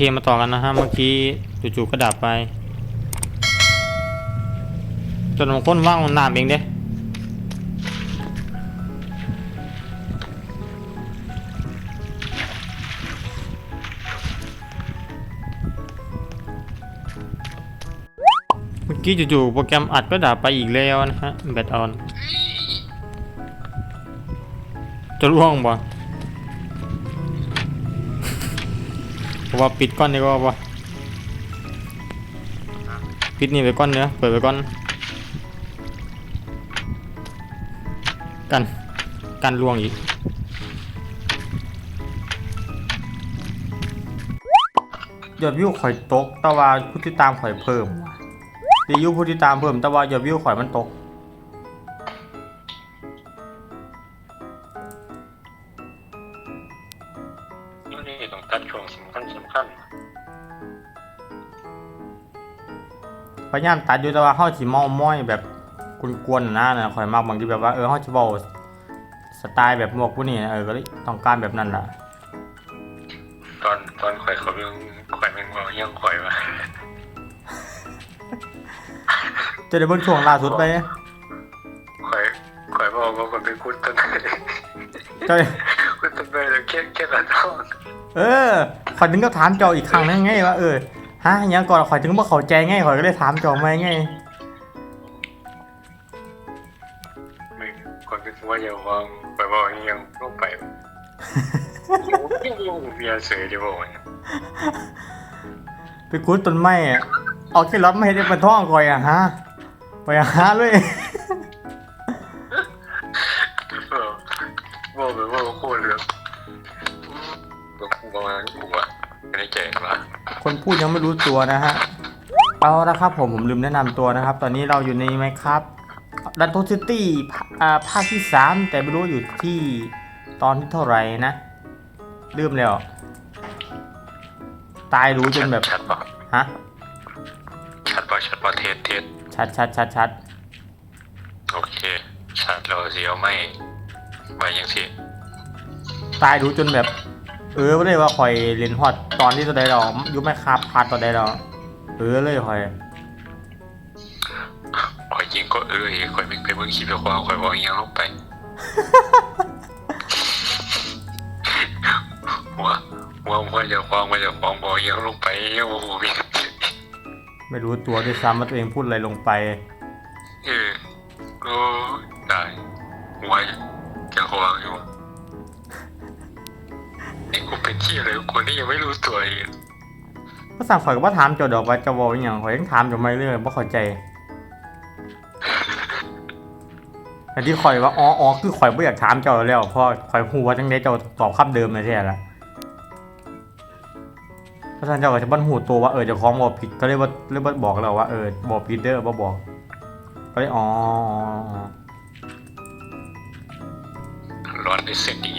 เคมาต่อกันนะฮะ เมื่อกี้จู่ๆก็ดับไป จนบางคนว่างน้ำเองเด้เมื่อกี้จู่ๆโปรแกรมอัดก็ดับไปอีกแล้วนะฮะ แบตออน จะร่วงบ่ ว่าปิดก้อนดีกว่าบ่ปิดนี่ไปก้อนเนื้อเปิดไปก้อน กัน กันลวงอีกยอดวิวข่อยตก แต่ว่าผู้ติดตามข่อยเพิ่มว่ะดีอยูผู้ติดตามเพิ่ม แต่ว่ายอดวิวข่อยมันตก ยายามตัดอยู่แต่ว่าเฮาสิเมาม้อยแบบกวนๆนะนะข่อยมักบางทีแบบว่าเออเฮาสิเว้าสไตล์แบบพวกผู้นี้นะเออก็เลยต้องการแบบนั้นล่ะ ตอนตอนข่อยเขาเรื่องข่อยแมันบอกยังข่อยว่าจะได้เบิ่งช่วงล่าสุดไปข่อยข่อยบอกว่าข่อยเป็นคุณต้นไม้เจ้าคุณต้นไม้แล้วแค่แค่ละท้องเออข่อยถึงก็ถามเจ้าอีกครั้งนึงไงว่าเออ ฮะอิหยังก่อนข่อยถึงบ่เข้าใจไงข่อยก็เลยถามเจ้ามาไงไม่ข่อยเป็นว่าอย่าวางข่อยบอกยังลงไปเบียร์เสือจะบอกเนี่ยไปกูดต้นไม้อะเอาแค่รถมาให้ได้เป็นท่องข่อยอะฮะไปหาเลยเออบอกไปว่าโคตรเรื่องบอกบอกว่ากูอะไม่ได้ใจนะ คนพูดยังไม่รู้ตัวนะฮะ เอาละครับผมผมลืมแนะนำตัวนะครับ ตอนนี้เราอยู่ในไหมครับดันโทซิตี้อ่าภาคที่ 3 แต่ไม่รู้ว่าอยู่ที่ตอนที่เท่าไหร่นะลืมแล้วตายรู้จนแบบชัดป่ะฮะชัดป่ะชัดป่ะเทสเทสชัดชัดชัดชัดโอเค ชัดเราเสียวไม่ไว้ยังสิตายรู้จนแบบ เออไม่ได้ว่าคอยเล่นฮอตตอนที่ตัวใดเรายุบไม่คาบพาดตัวใดเราเออเลยคอยคอยยิงก็เออคอยไม่ไปเบิ่งคลิปแล้วความคอยบอกยังลงไปหัวหัวหัวจะควางมาจะควางบอกยังลงไปยังโอ้โหมีไม่รู้ตัวด้วยซ้ำว่าตัวเองพูดอะไรลงไป เออโอ้ได้หัวจะควางอยู่ ไอ้กูเป็นที่อะไรคนที่ยังไม่รู้ตัวอีกก็สั่งข่อยก็บ่ถามเจ้าดอกว่าเจะบอกอหย่างข่อยยังถามอยู่ไม่เรื่อยบ่เข้าใจแต่ที่ข่อยว่าอ๋ออ๋อคือข่อยบ่อยากถามเจ้าแล้วเพราะข่อยฮู้ว่าจังได๋เจ้าตอบคำเดิมเลยแท้ละเพราะฉะนั้นเจ้าก็จะบ่ฮู้ตัวว่าเออเจ้าของบ่ผิดก็เลยบ่เลยบ่บอกเราว่าเออบ่ผิดเด้อบ่บอกก็เลยอ๋ออ๋ออ๋อร้อนในเส้นดี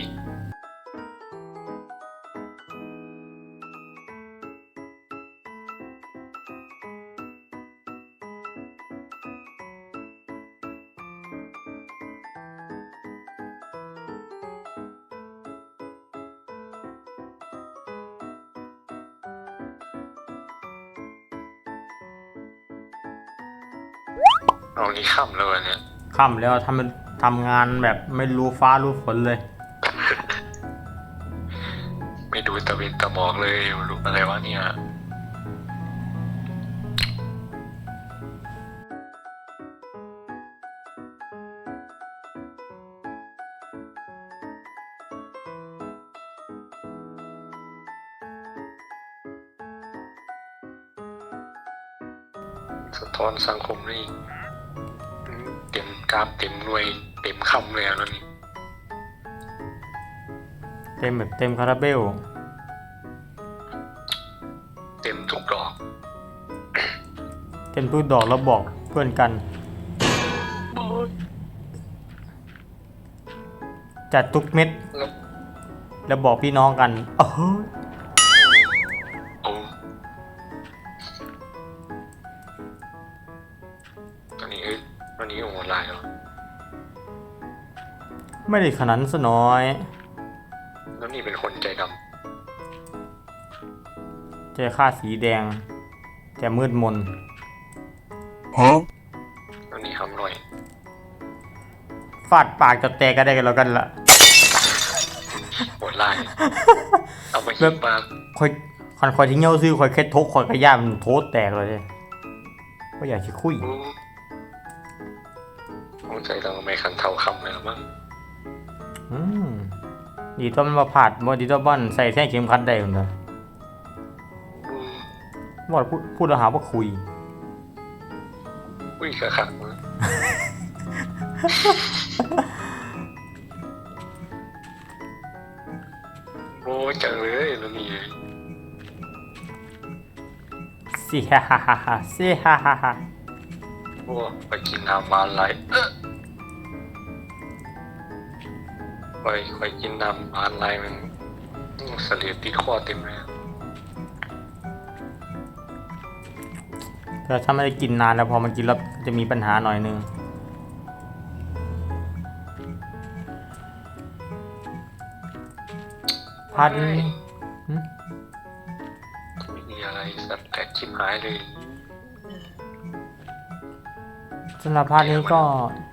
นี่ค่ำแล้ววะเนี่ยค่ำแล้วทำทำงานแบบไม่รู้ฟ้ารู้ฝนเลย ไม่ดูตะเวนตะหมอกเลยรู้อะไรวะเนี่ยสะท้อนสังคมนี่อืมเต็ม กรามเต็มหน่วย เต็มคำเลยอะแล้วนี่เต็มแบบเต็มคาราเบล เต็มทุกดอกเต็มทุกดอกแล้วบอกเพื่อนกัน จัดทุกเม็ด แล้วแล้วบอกพี่น้องกันเออโไม่ได้ขนาดนั้นซะน้อย แล้วนี่เป็นคนใจดใจเจอค่าสีแดง แต่มืดมนอันนี้ทำหน่อย ฟาดปากจะแตกก็ได้กันแล้วกันละ โหดไล่เอาไปแบคิบดมาคอยคอนคอยทิ้งเงี้ยวซื้อคอยเคล็ดทกคอยกระย่ามนโทษแตกเลยก็อยากจะคุยอู้หัวใจต้องไม่ขันเท่าคำเลยหรอมั้ง อืมดีตัวมันมาผาดบ่ดีตัวบ้านใส่แท่งเข็มขัดได้เหมือนกันอู้ว่าพูดพูดแล้วหาว่าคุย อุ้ยกระขักมาโอ้จังเลยแล้วนี่สิฮ่าฮ่าฮ่าฮ่าสิฮ่าฮ่าฮ่าโอ้ไปกินน้ำมาไหลเอ้อไปไปกินน้ำมาไหลมันเสลียดติดคอเต็มเลยแต่ถ้าไม่ได้กินนานแล้วพอมันกินแล้วจะมีปัญหาหน่อยนึงพาร์ทนี้หึไม่มีอะไรสัตว์แตกชิบหายเลย สำหรับพาร์ทนี้ก็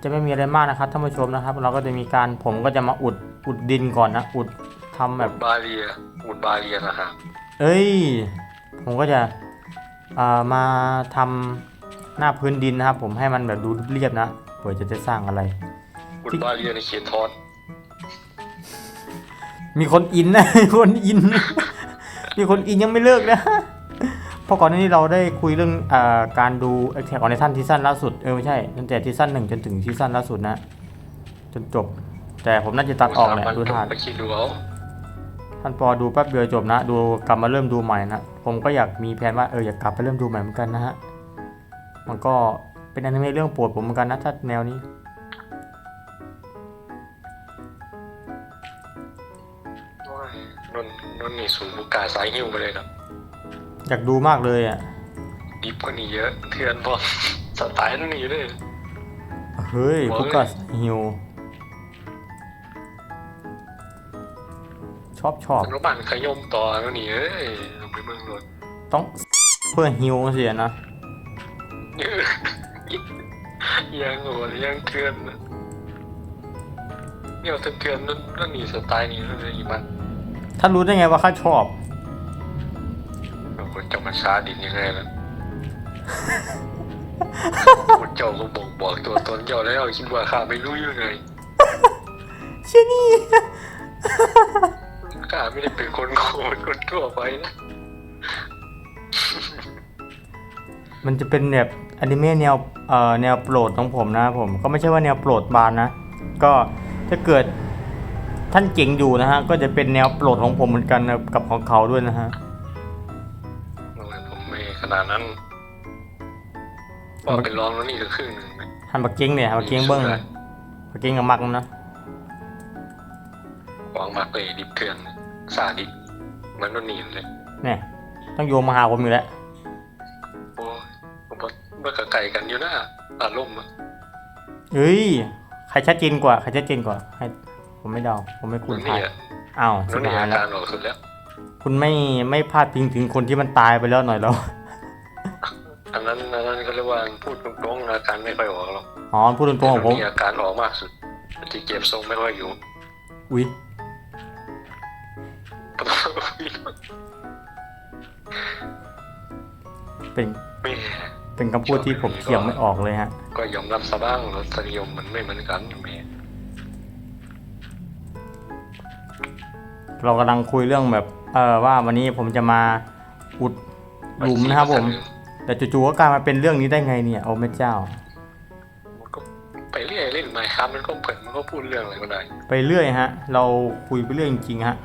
จะไม่มีอะไรมากนะครับท่านผู้ชมนะครับ เราก็จะมีการผมก็จะมาอุดอุดดินก่อนนะ อุดทำแบบบาเรียอุดบาเรียนะครับ เอ้ย ผมก็จะเอ่อมาทำหน้าพื้นดินนะครับ ผมให้มันแบบดูเรียบๆนะเผื่อจะได้สร้างอะไรอุดบาเรียในเขตทอดมีคนอินนะมีคนอิน มีคนอินยังไม่เลิกนะ เพราะก่อนหน้านี้เราได้คุยเรื่องเอ่อการดูแอคแท็กออนไลทันซีซั่นล่าสุด เออไม่ใช่ตั้งแต่ซีซั่นหนึ่งจนถึงซีซั่นล่าสุดนะ จนจบ แต่ผมน่าจะตัดออกแหละดูท่าไปคิดดูเอาท่านปอดูแป๊บเดียวจบนะ ดูกลับมาเริ่มดูใหม่นะ ผมก็อยากมีแผนว่าเอออยากกลับไปเริ่มดูใหม่เหมือนกันนะฮะ มันก็เป็นอนิเมะเรื่องโปรดผมเหมือนกันนะถ้าแนวนี้โอ้ยนนนนนี่สูงบุกกาสายหิ้วไปเลยนะ อยากดูมากเลยอะดิบกว่านี้เยอะเทือนพอสไตล์นั่นนี่เลยเฮ้ยโอ้ยพุกัสฮิวชอบชอบอนุบาลขยมต่อนั่นนี่เอ้ยเอาไปเมืองรถต้องเพื่อฮิวเสียนะเออยังโหดยังเทือนนะเนี่ยเทือนๆนั่นนั่นนี่สไตล์นี่นั่นเลยอีมันถ้ารู้ได้ไงว่าข้าชอบ โอ้โหเจ้ามาชาดินยังไงล่ะ คุณเจ้าก็บอกบอกตัวตนเจ้าแล้วคิดว่าข้าไม่รู้ยังไงเช่นี่ข้าไม่ได้เป็นคนโง่เหมือนคนทั่วไปนะมันจะเป็นแบบอนิเมะแนวเอ่อแนวโปรดของผมนะผม ก็ไม่ใช่ว่าแนวโปรดบานนะ ก็ถ้าเกิดท่านเจ๋งอยู่นะฮะ ก็จะเป็นแนวโปรดของผมเหมือนกันนะกับของเขาด้วยนะฮะโอ้ยผมไม่ข นาดนั้นบอกเป็นรองแล้วนี่ก็ครึ่งหนึ่งนะฮันบักเก้งเนี่ยฮันบักเก้งเบิ้งนะบักเก้งกับมักมันนะวางมากเลยดิบเถื่อนซาดิบเหมันโดนหนีเลยเนี่ยต้องโยมมาหาผมอยู่แล้วโอ้ยผมว่าเมื่อกไก่กันอยู่นะอารมณ์อะเฮ้ยใครชัดเจนกว่าใครชัดเจนกว่าให้ผมไม่เดาผมไม่คุโดณนทานี่ยอะอ้าวโดสุนดนี่ท้ายอาแล้วการออกสุดแล้วคุณไม่ไม่พาดพิงถึงคนที่มันตายไปแล้วหน่อยแล้ว อันนั้นอันนั้นก็เรียกว่าพูดตรงๆอาการไม่ค่อยออกหรอกอ๋อพูดตรงๆของผมนี่อาการออกมากสุดที่เก็บทรงไม่ค่อยอยู่ อุ้ยเป็นไม่เป็นคำพูดที่ผมเถียงไม่ออกเลยฮะ ก็ยอมรับซะบ้างรสนิยมมันไม่เหมือนกันแม่เรากำลังคุยเรื่องแบบ เออว่าวันนี้ผมจะมาอุดหลุมนะครับผม แต่จู่ๆก็กลายมาเป็นเรื่องนี้ได้ไงเนี่ยโอ้แม่เจ้า มันก็ไปเรื่อยเล่นไมค์ครับมันก็เปิดมันก็พูดเรื่องอะไรก็ได้ไปเรื่อยฮะ เราคุยไปเรื่อยจริงๆฮะ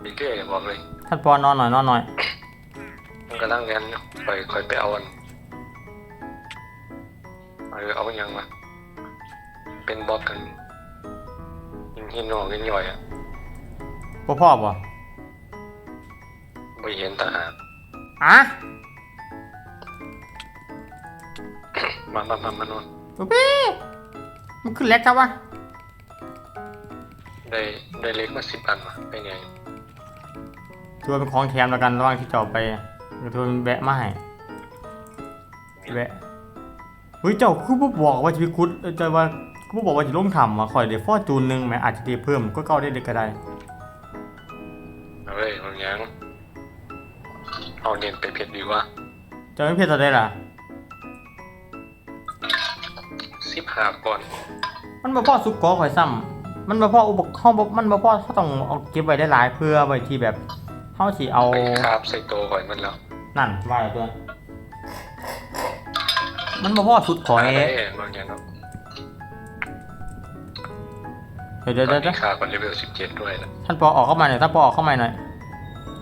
ไปเรื่อยบอกเลยท่านปอนอนหน่อยนอนหน่อยมันก็นั่งเรียนคอยคอยไปเอาอันเออเอายังมาเป็นบล็อกกันหินหินหนอกหินย่อยอะพ่อพ่อป่ะ ไม่เห็นทหารอะมามามามานอนปุ๊บปี้มันขึ้นเล็กครับวะได้ได้เล็กมาสิบอันมาเป็นไงถือว่าเป็นของแถมแล้วกันระหว่างที่จะออกไปก็ถือว่าเป็นแบะมาให้แบะเฮ้ยเจ้าคือบ่บอกว่าจะไปคุดเอ้ยเจ้าว่าคือบ่บอกว่าจะลงถ้ำอะข่อยได้ฟอร์จูนหนึงแหมอาจจะได้เพิ่มก็เก่าได้เด็กก็ได้ เอาเนียนไปเพชรดีกว่าเจ้าไม่เพียรได้ล่ะสิบห้าก่อนมันบ่พอสุกกอข่อยซ้ำมันบ่พออุปกรณ์บ่มันบ่พอเขาต้องเอาเก็บไว้ได้หลายเพื่อไว้ที่แบบเฮาสิเอาไปคาบใส่โตวก่อนมันแล้วนั่นว่าแล้วตัวมันบ่พอสุดข่อยหาได้บางอย่างเนาะเดี๋ยวเดี๋ยวตอเดี๋นยวนี้คาบมันเลเวลสิบเจ็ดด้วยนะท่านปอออกเข้ามาหน่อยท่านปอออกเข้ามาหน่อย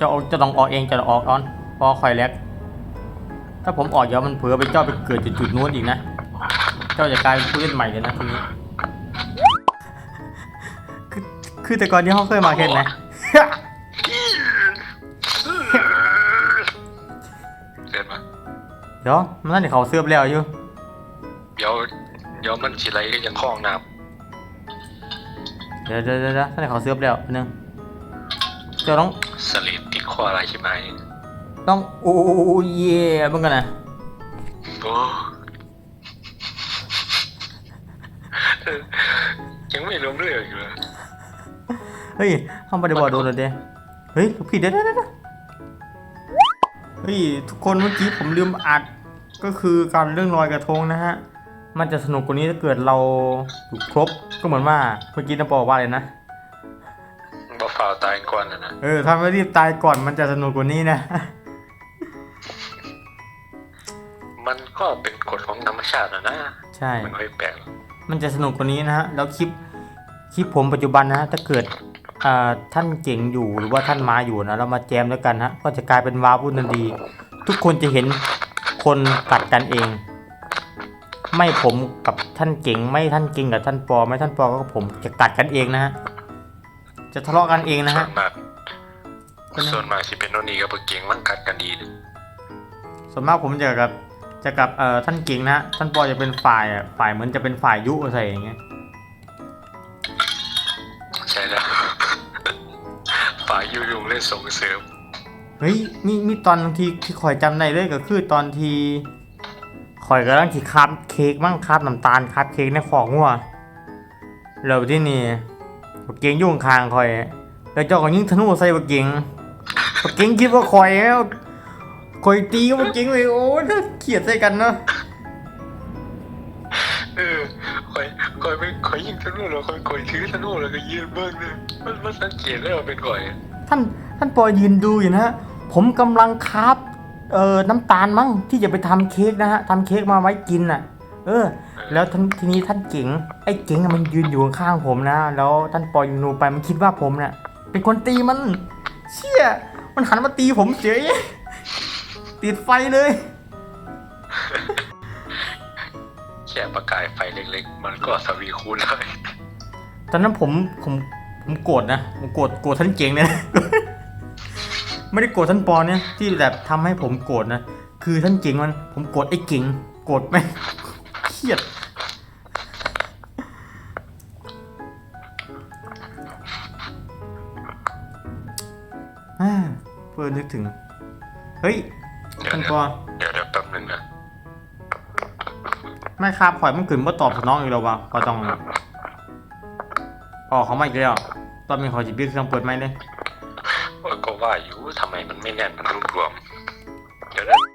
จะเอาจะต้องออกเองจะออกออน ปอคอยแลกถ้าผมออกเดี๋ยวมันเผลอไปเจ้าไปเกิดจุดจุดๆนู้นอีกนะ เจ้าจะกลายเป็นผู้เล่นใหม่เลยนะทีนี้ คือคือแต่ก่อนที่เขาเคยมาเห็นไหมเสร็จปะเดี๋ยวมันนั่นเดี๋ยวเขาเสื้อแล้วอยู่ เดี๋ยวเดี๋ยวมันสิไหลก็ยังคล้องน้เดี๋ยวเดี๋ยวเดี๋ยวเดี๋ยวท่านเดี๋ยวเขาเสื้อแล้วแป๊บนึงเจ้าต้องำสลิดติดคออะไรใช่ไหม ต้องโอ้ยเย่มึงกันนะโอ้ยังไม่รู้เรื่องอีกเลยเฮ้ยห้องปฏิบัติโดนเลยเด้เฮ้ยผิดเด้อเด้อเด้อเฮ้ยทุกคนเมื่อกี้ผมลืมอัดก็คือการเรื่องลอยกระทงนะฮะ มันจะสนุกกว่านี้ถ้าเกิดเราอยู่ครบก็เหมือนว่าเมื่อกี้น้าปอว่าเลยนะบ่ฝ่าวตายก่อนนะนะเออถ้าไม่รีบตายก่อนมันจะสนุกกว่านี้นะ มันก็เป็นกฎของธรรมชาตินะนะใช่มันไม่แปลกหรอกมันจะสนุกกว่านี้นะฮะแล้วคลิปคลิปผมปัจจุบันนะฮะถ้าเกิดอ่าท่านเก่งอยู่หรือว่าท่านมาอยู่นะเรามาแจมด้วยกันฮะก็จะกลายเป็นวาวุ่นทันทีทุกคนจะเห็นคนกัดกันเอง ไม่ผมกับท่านเก่งไม่ท่านเก่งกับท่านปอไม่ท่านปอก็ผมจะกัดกันเองนะฮะจะทะเลาะกันเองนะส่วฮะนมากส่วนมากสิเป็นโนนนี่กับเก่งมันกัดกันดีเลยส่วนมากผมจะกับ จะกับเอ่อท่านเก่งนะฮะท่านปอจะเป็นฝ่ายอะฝ่ายเหมือนจะเป็นฝ่ายยุอะไรอย่างเงี้ยใช่แล้วฝ่ายยูยุงเล่นส่งเสริมเฮ้ยมีมีตอนที่ที่คอยจำได้เลยก็คือตอนที่คอยกำลังที่คาบเค้กมั่งคาบน้ำตาลคาบเค้กในของหัวแล้วที่นี่บักเก่งอยุ่งคางคอย แล้วเจ้าก็ยิงธนูใส่บักเก่งบักเก่งคิดว่าคอยแล้ว คอยตีกับบักเก่งเลยโอ้ยน่าเกลียดใส่กันเนาะเออคอยคอยไม่คอยยิงธนูแล้วคอยคอยถือธนูแล้วก็ยืนเบิ้งเลยมันมันสังเกตได้ว่าเป็นก่อยท่านท่านปอยืนดูอยู่นะฮะผมกำลังคาบเอ่อน้ำตาลมั้งที่จะไปทำเค้กนะฮะทำเค้กมาไว้กินน่ะ เออ แล้วท่านทีนี้ท่านเก๋งไอ้เก๋งอะมันยืนอยู่ข้างๆผมนะ แล้วท่านปอยนูไปมันคิดว่าผมเนี่ยเป็นคนตีมัน เชี่ยมันหันมาตีผมเฉย ติดไฟเลย แค่ประกายไฟเล็กๆ มันก็สวีคูณเลยตอนนั้นผมผมผมโกรธนะผมโกรธโกรธท่านเก๋งเนี่ยไม่ได้โกรธท่านปอเนี่ยที่แบบทำให้ผมโกรธนะคือท่านเก๋งมัน ผมโกรธไอ้เก๋งโกรธไหมเครียดอ่าเพื่อนึกถึง เฮ้ย เดี๋ยวท่านเดี๋ปยวอเดี๋ยวเดี๋ยวแป๊บนึงนะไม่ครับข่อยมันขึ้นว่าตอบสนองอีกแล้ววะก็ต้องออกเขามาอีกแล้วตอนมีขอจิบเครื่องเปิดไหมค์เลยโอ้ยก็ว่าอยู่ทำไมมันไม่แน่นมันรวมๆเดี๋ยวนะ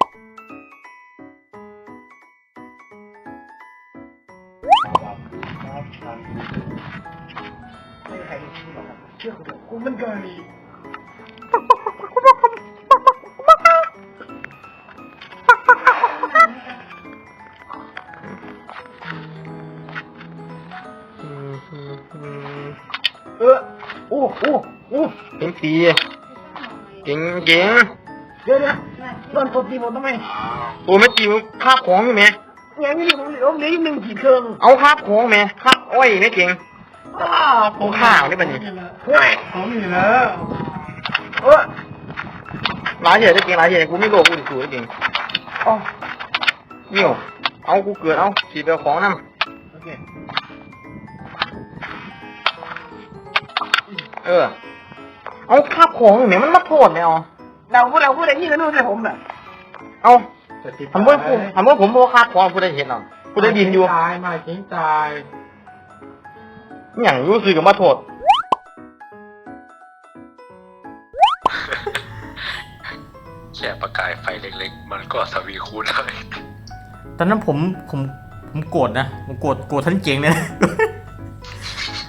เก่งเก่งเดี๋ยวเดี๋ยวโดนตบตีผมทำไมโอ้ไม่ตีมึงคาบของอยู่ไหมยังไม่ผมเหลือเหลืออยู่หนึ่งขีดเครื่องเอาคาบของไหมคาบอ้อยไม่เก่งโอ้ข้าวนี่เป็นยังง่ายผมอยู่แล้วเออหลายเฉยได้เก่งหลายเฉยกูไม่โลภกูถูกได้เก่งอ๋อนี่วเอากูเกิดเอาสีเปลของนั่นโอเคเออ เอาคาบของอยู่เนี่ยมันมาโทษไม่เอา เราพูดเราพูดอะไรที่ก็รู้แต่ผมแบบเอาทำเมื่อผมทำเมื่อผมโมคาบของผู้ได้เห็นเอาผู้ได้ดินอยู่ตายมาจริงตายอย่างรู้สึกกับมาโทษแค่ประกายไฟเล็กๆ มันก็ทวีคูณเลยตอนนั้นผมผมผมโกรธนะผมโกรธโกรธท่านเจ๋งเนี่ย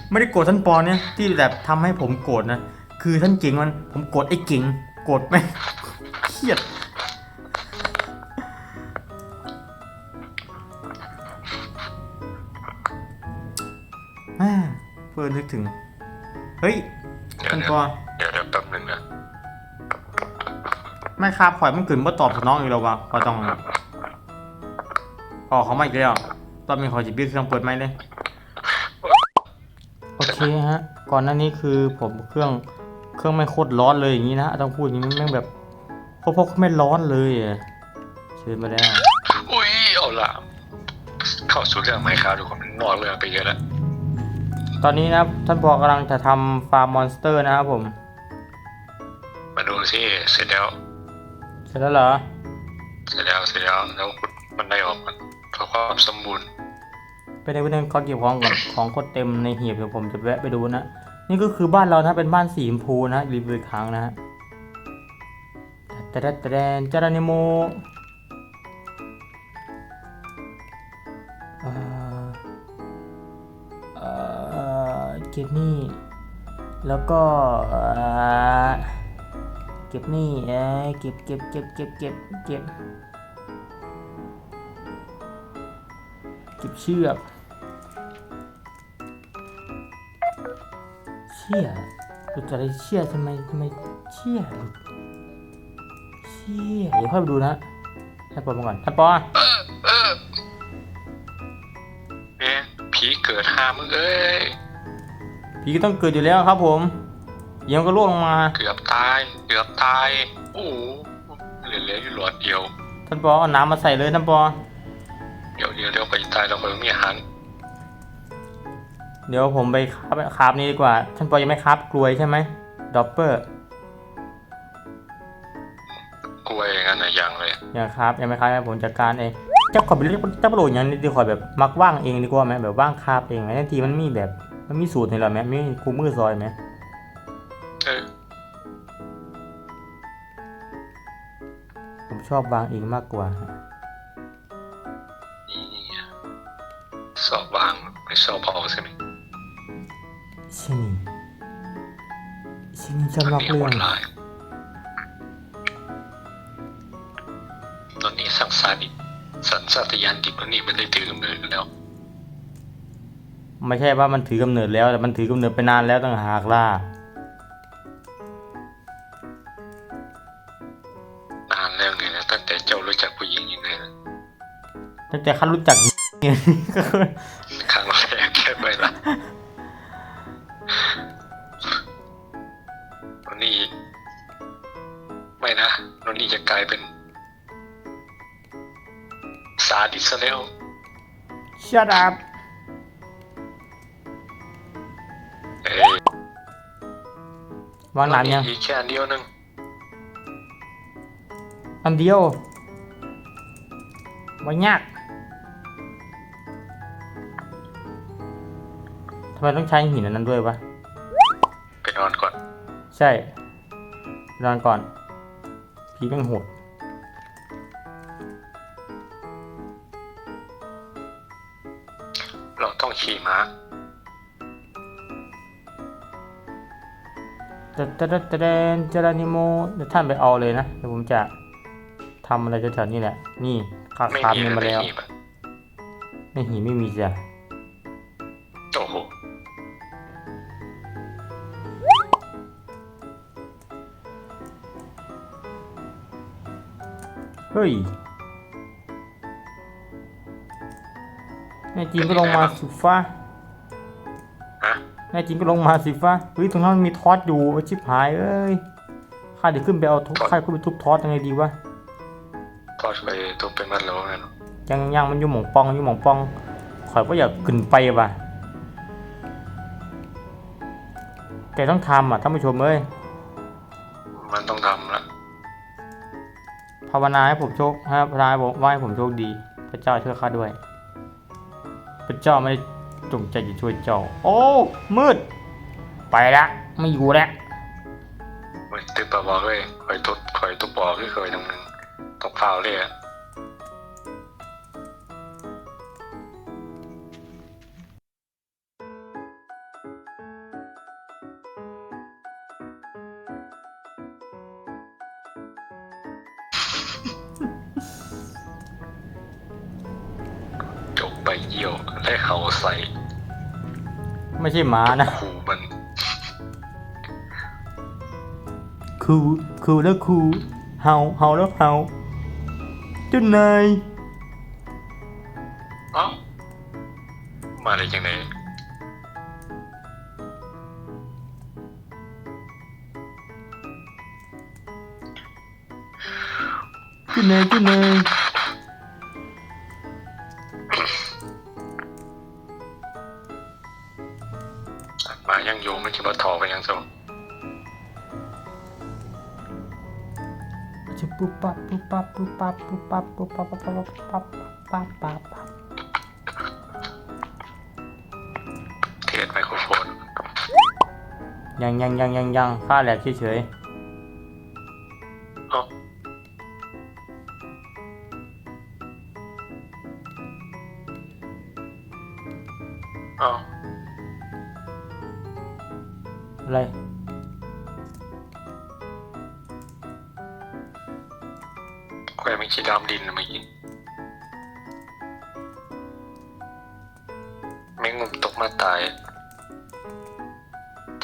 ไม่ได้โกรธท่านปอเนี่ยที่แบบทำให้ผมโกรธนะคือท่านเจ๋งมันผมโกรธไอ้เจ๋งโกรธไหมเครียดแม่เพื่อนนึกถึง เฮ้ยเดี๋ยวท่านเดี๋ปยวอเดี๋ยวเดี๋ยวแป๊บนึงนะไม่ครับข่อยมันกลืนว่าตอบสนองอีกแล้ววะพอต้องออกเขามาอีกแล้วตอนมีขอจิบบิ้เครื่องเปิดไหมค์เลยโอเคฮะ ก่อนหน้านี้คือผมเครื่อง เครื่องไม่โคตรร้อนเลยอย่างนี้นะต้องพูดอย่างนี้แม่งแบบพวกพวกไม่ร้อนเลยอะเชิญมาแล้วอุ้ยเอาละเข้าสู่เรื่องไหมครับทุกคนมันนอกเรื่องไปเยอะแล้วตอนนี้นะครับท่านปอกำลังจะทำฟาร์มมอนสเตอร์นะครับผม มาดูสิเสร็จแล้วเสร็จแล้วเหรอเสร็จแล้วเสร็จแล้วแล้วขุดมันได้ออกมันเพื่อความสมบูรณ์ไปในวันนึงเขาเก็บของก่อนของก็เต็มในหีบเดี๋ยวผมจะแวะไปดูนะ นี่ก็คือบ้านเรานะเป็นบ้านสีชมพูนะรีวิวอีกครั้งนะฮะแต่แต่แต่แจารานิโมเออเออเก็บนี่ แล้วก็เก็บนี่เอเก็บเก็บเก็บเก็บเก็บเก็บเก็บเชือก ชี่ยหลุดอะไรเชี่ยทำไมทำไมเชี่ยหลุดเชี่ยเดี๋ยวค่อยไปดูนะท่านปอมาก่อนท่านปอเออเออเนี่ยผีเกิดหามึงเอ้ยผีก็ต้องเกิดอยู่แล้วครับ ผมเดี๋ยวมันก็ล่วงลงมาเกือบตายเกือบตายโอ้โหเหลือเหลืออยู่หลอดเดียวท่านปอเอาน้ำมาใส่เลยท่านปอเดี๋ยวเดี๋ยวเดี๋ยวไปตายเราคงมีอาหาร เดี๋ยวผมไปคาบคาบนี้ดีกว่า ท่านปอยังไม่คาบกลวยใช่ไหมดอปเปอร์กล้วยอย่างนั้นนะยังเลยยังครับยังไม่คาบให้ผมจัดการเองเจ้าขอไปเรียกเจ้าประโหลอย่างนี้ดีกว่าแบบมักว่างเองดีกว่าไหมแบบว่างคาบเองไหมบางทีมันมีแบบมันมีสูตรในหรอไหมมีคูมือซอยไหมเออผมชอบวางเองมากกว่านี่สอบวางไม่สอบเผาใช่ไหม ชินี่ชินี่ชอบนอกนี่เรื่โหองดร้ายตอนนี้สังสารดิบสันสัตยานดิบตอนนี้มันได้ถือกำเนิดแล้วไม่ใช่ว่ามันถือกำเนิดแล้ว แต่มันถือกำเนิดไปนานแล้วต่างหากล่ะนานแล้วไงนะตั้งแต่เจ้ารู้จักผู้หญิงยังไงนะตั้งแต่ข้ารู้จัก นะตอนนี้จะกลายเป็นซาดิสซะแล้ว Shut up เอ้ยวางน้ำยังอีกแค่อันเดียวหนึงอันเดียววางยากทำไมต้องใช้หินอันนั้นด้วยวะไปนอนก่อน ใช่ นอนก่อน ผีแม่งโหดเราต้องขี่ม้าแต่แต่แต่แต่เจรานิโมเดี๋ยวท่านไปเอาเลยนะเดี๋ยวผมจะทำอะไรแถวๆนี้แหละ นี่คาไม่คาบมีเงินอะไรมาแล้วขี่ปะในหีไม่มีจ้ะ เฮ้ยแน่จริงก็ลงมาสิฟ้าฮะแน่จริงก็ลงมาสิฟ้าเฮ้ยตรงนั้นมันมีทอสอยู่ไอ้ชิบหายเอ้ยข้าเดี๋ยวขึ้นไปเอาทุบข้าขึ้นไปทุบทอสยังไงดีวะทอดไปตัวเป็นมันแล้วไงเนอะยังยังมันอยู่หม่องปองอยู่หม่องปองข่อยก็อยากขึ้นไปว่ะแต่ต้องทำอะท่านผู้ชมเอ้ยมันต้องทำละ ภาวนาให้ผมโชคให้ภาวนาให้ผมว่าให้ผมโชคดี พระเจ้าช่วยข้าด้วย พระเจ้าไม่จงใจจะช่วยเจ้า โอ้ มืด ไปละไม่อยู่แล้วเว้ยตึกปะบอกเลยคอยตุดคอยตุบบอกที่เคยตรงนึงตกเผาเลยอะ ใช่หมานะคูมันคูคูแล้วคูเฮาเฮาแล้วเฮาเจ้านายเอ้ามาได้ยังไงเจ้านายเจ้านาย คิดว่าถอไปยังโซจะปุ๊บปั๊บปุ๊บปั๊บปุ๊บปั๊บปุ๊บปั๊บปุ๊บปั๊บปุ๊บปั๊บปุ๊บปั๊บปั๊บปั๊บปั๊บเทสไมโครโฟนยังยังยังยังยังค่าแหลกเฉยเ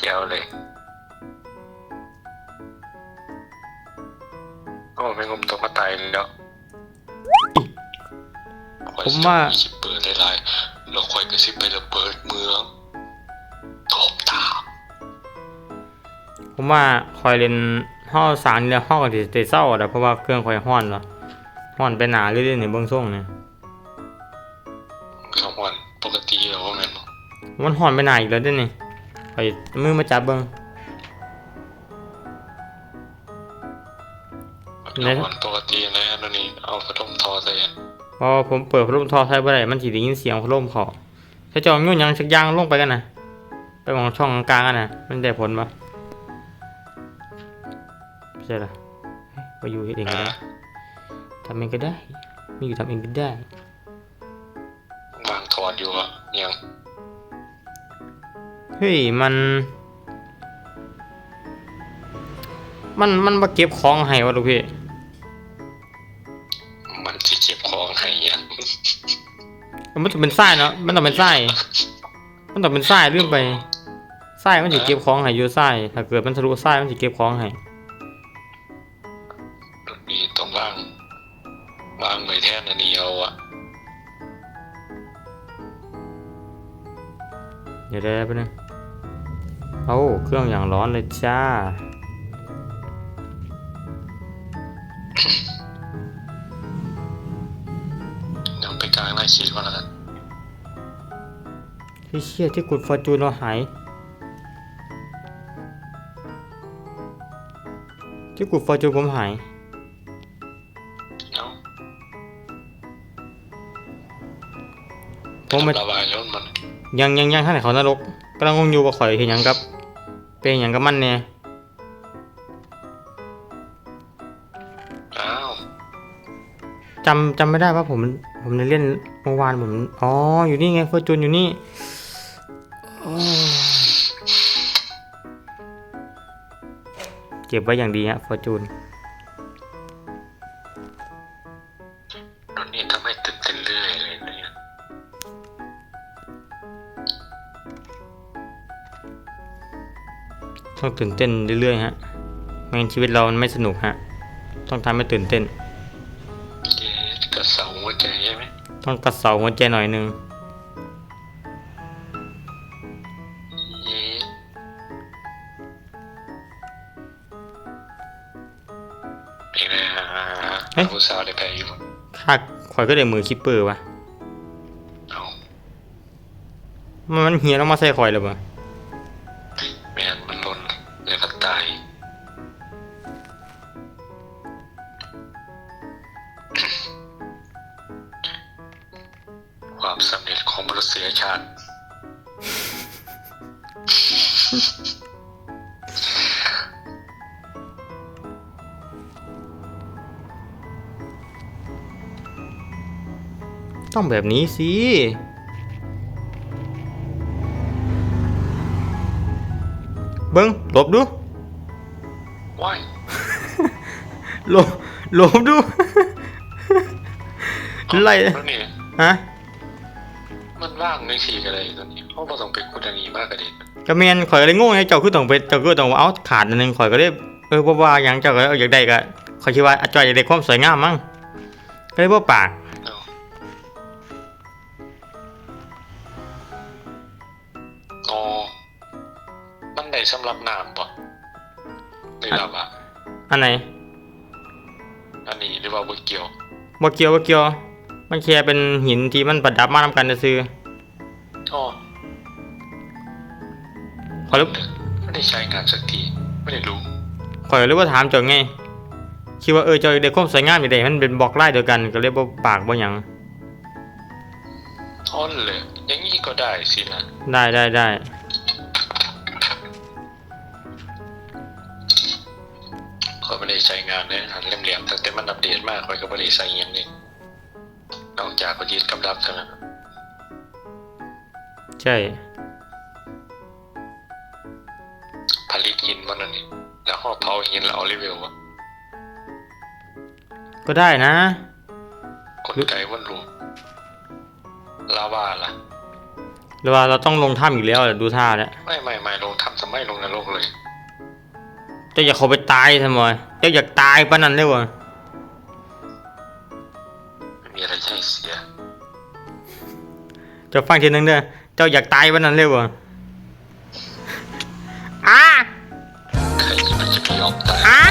จียวเลยโอ้แมงมุมตกมาตายแล้วผมว่าสิเปิดได้หลายแล้วค่อยก็สิไประเบิดเมืองตบตามผมว่าคอยเล่นห้อสารเนี่ยห้อกันติเศร้าแต่เพราะว่าเครื่องคอยห้อนเหรอห้อนไปหนาเรื่อยๆในเบื้องส่งเนี่ยสองวันปกติแล้วว่าแม่นบ่มันห้อนไปหนาอีกแล้วเด้วยนี่ คอยมือมาจับเบิ้งสองวันปกติแล้วนั่นนี่เอาพัดลมทอใส่อะพอผมเปิดพัดลมทอใช้บ่ได้มันสิได้ยินเสียงพัดลมเขาถ้าจองยุ่นยังชักยางลงไปกันนะไปมองช่องกลางๆกันนะมันได้ผลปะไม่ใช่เหรอเฮ้ยไปอยู่เฮ็ดเองก็ได้ทำเองก็ได้มีอยู่ทำเองก็ได้วางถอดอยู่อะยัง เฮ้ยมัน มันมันมาเก็บของให้วะลูกพี่ มันจะเจ็บคองให้อะมันต้องเป็นไส้เนาะมันต้องเป็นไส้มันต้องเป็นไส้เรื่องไปไส้มันจะเก็บของให้อยู่ไส้ถ้าเกิดมันทะลุไส้มันจะเก็บของให้ รื่องอย่างร้อนเลยจ้านำไปกลางหน้าชีก่อนแล้วกันที่เชี่ยที่กุดฟอร์จูนเราหาย ที่กุดฟอร์จูนผมหายเนาะผมไม่ระบายย้อนมัน ยังยังยังท่านไหนเขานรกกำลังงงอยู่ว่าข่อยเห็นหยังกับ เป็นหยังกับมันเนี่ยอ้าวจำจำไม่ได้ว่าผมผมได้เล่นเมื่อวานผมอ๋ออยู่นี่ไงฟอร์จูนอยู่นี่โอ้ยเก็บไว้อย่างดีฮะฟอร์จูน ต้องตื่นเต้นเรื่อยๆฮะไม่งั้นชีวิตเรามันไม่สนุกฮะ ต้องทำให้ตื่นเต้นเย้กระเสาหัวใจใช่ไหมต้องกระเสาหัวใจหน่อยหนึงเย้เองนะผู้สาวได้แพ้อยู่มั้งถ้าข่อยก็ได้มือคิปเปอร์วะเอามันมันเหี่ยแล้วมาใส่ข่อยเลยปะแมนมันหล่นเลยก็ตา สิเบิ้งหลบดูว้ายหลบหลบดูไล่ตัวนี้ฮะมันว่างในสีกันเลยตัวนี้เขาบ่ต้องไปกุดอันนี้มากกระเด็นกระเมียนข่อยก็เลยงงไงเจ้าคือต้องไปเจ้าคือต้องเอาขาดอันหนึงข่อยก็เลยเออบ่ว่าหยังเจ้าก็เอาอยากได้ก็ข่อยคิดว่าอาจอยอยากได้ความสวยงามมั้งก็เลยบ่ปาก สำหรับน้ำปะหรือว่าอันไหน อันนี้หรือว่าบ่เกี่ยวบ่เกี่ยวบ่เกี่ยว มันแค่เป็นหินที่มันประดับมานํกันซื่ออ๋อๆข่อยเลยไม่ได้ใช้งานสักทีไม่ได้รู้ข่อยเลยว่าถามเจ้าไงคิดว่าเออเจ้าอยากได้ความสวยงามอยากได้มันเป็นบล็อกลายเดียวกันก็เลยบ่ปากบ่หยังอ๋อเลยอย่างนี้ก็ได้สินะได้ได้ได้ ใช้งานเลยหันเหลี่ยมๆตั้งแต่มันอัปเดตมากคอยก็ไม่ได้ใช้อยังนี้นอกจากก็ยึดกับดักเท่านั้นใช่ ผลิตหินมันนั่นนี่แล้วห่อเผาหินแล้วเอารีวิววะก็ได้นะกลไกวันรูลาวาล่ะหรือว่าเราต้องลงถ้ำอีกแล้วแหละดูท่าแล้วไม่ไม่ไม่ลงทำสมัยลงนรกเลยเจ้าอยากเข้าไปตายทำไม เจ้าอยากตายปะนั้นเลยวะไม่มีอะไรใช่เสีย เจะฟังทีนึงเด้อ เจ้าอยากตายปะนั้นเลยวะอ้าใครจะมันจะไปยอมตายอ้า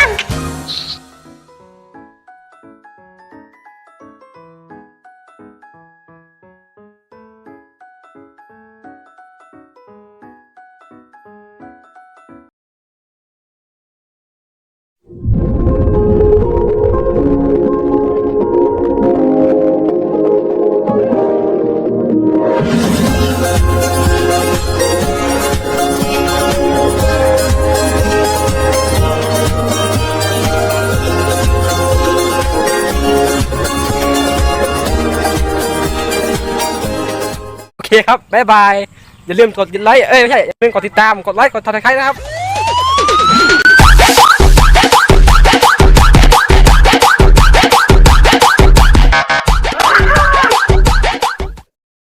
บ๊ายบาย อย่าลืมกดไลค์ เอ้ยไม่ใช่ อย่าลืมกดติดตาม กดไลค์ กดทักทายนะครับ